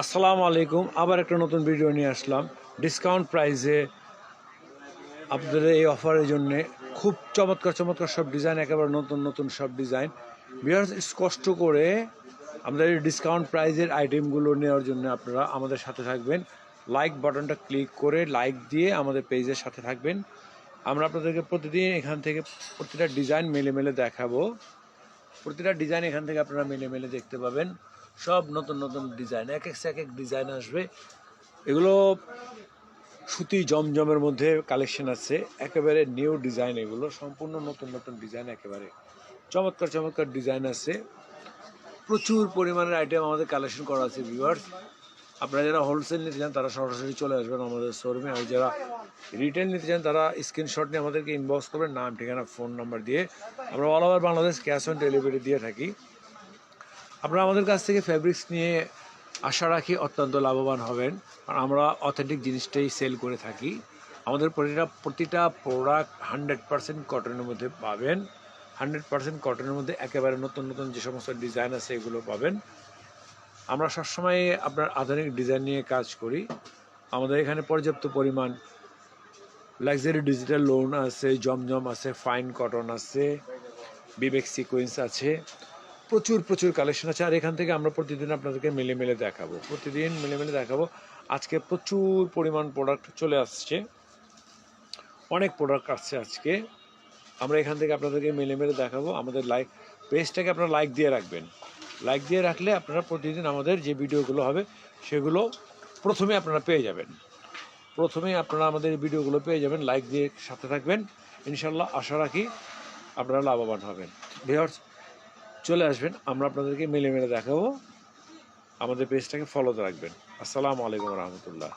আসসালামু আলাইকুম, আবার একটা নতুন ভিডিও নিয়ে আসলাম। ডিসকাউন্ট প্রাইসে আপনাদের এই অফারের জন্য খুব চমৎকার চমৎকার সব ডিজাইন একেবারে নতুন নতুন সব ডিজাইন বিহার কষ্ট করে আমাদের ডিসকাউন্ট প্রাইজের আইটেমগুলো নেওয়ার জন্য আপনারা আমাদের সাথে থাকবেন। লাইক বাটনটা ক্লিক করে লাইক দিয়ে আমাদের পেজের সাথে থাকবেন। আমরা আপনাদেরকে প্রতিদিন এখান থেকে প্রতিটা ডিজাইন মেলে মেলে দেখাবো। প্রতিটা ডিজাইন এখান থেকে আপনারা মেলে মেলে দেখতে পাবেন। সব নতুন নতুন ডিজাইন, এক এক এক এক ডিজাইন আসবে। এগুলো সুতি জমজমের মধ্যে কালেকশন আছে, একেবারে নিউ ডিজাইন এগুলো, সম্পূর্ণ নতুন নতুন ডিজাইন একেবারে। চমৎকার চমৎকার ডিজাইন আছে। প্রচুর পরিমাণের আইটেম আমাদের কালেকশন করা আছে ভিউয়ার্স আপনারা যারা হোলসেল নিতে চান, তারা সরাসরি চলে আসবেন আমাদের শোরুমে আর যারা রিটেল নিতে চান, তারা স্ক্রিনশট নিয়ে আমাদেরকে ইনবক্স করবেন। নাম, ঠিকানা ফোন নাম্বার দিয়ে। আমরা all over Bangladesh cash on delivery দিয়ে থাকি। আপনারা আমাদের কাছ থেকে ফ্যাব্রিক্স নিয়ে আশা রাখি অত্যন্ত লাভবান হবেন। কারণ আমরা অথেন্টিক জিনিসটাই সেল করে থাকি। আমাদের প্রতিটা প্রতিটা প্রোডাক্ট হান্ড্রেড পার্সেন্ট কটনের মধ্যে পাবেন। হান্ড্রেড পার্সেন্ট কটনের মধ্যে একেবারে নতুন নতুন যে সমস্ত ডিজাইন আছে এগুলো পাবেন। আমরা সবসময় আপনার আধুনিক ডিজাইন নিয়ে কাজ করি। আমাদের এখানে পর্যাপ্ত পরিমাণ লাক্সারি ডিজিটাল লোন আছে, জমজম আছে ফাইন কটন আছে, বিবেক সিকোয়েন্স আছে। প্রচুর প্রচুর কালেকশন আছে। আর এখান থেকে আমরা প্রতিদিন আপনাদেরকে মেলে মেলে দেখাবো। প্রতিদিন মেলে মেলে দেখাবো। আজকে প্রচুর পরিমাণ প্রোডাক্ট চলে আসছে। অনেক প্রোডাক্ট আসছে আজকে। আমরা এখান থেকে আপনাদেরকে মেলে মেলে দেখাবো। আমাদের লাইক পেজটাকে আপনারা লাইক দিয়ে রাখবেন। লাইক দিয়ে রাখলে আপনারা প্রতিদিন আমাদের যে ভিডিওগুলো হবে, সেগুলো প্রথমে আপনারা পেয়ে যাবেন। প্রথমেই আপনারা আমাদের ভিডিওগুলো পেয়ে যাবেন। লাইক দিয়ে সাথে থাকবেন। ইনশাল্লাহ আশা রাখি আপনারা লাভবান হবেন। ভিওর্স চলে আসবেন আমরা আপনাদেরকে মিলে মিলে দেখাবো। আমাদের পেজটাকে ফলোতে রাখবেন। আসসালামু আলাইকুম রহমতুল্লাহ।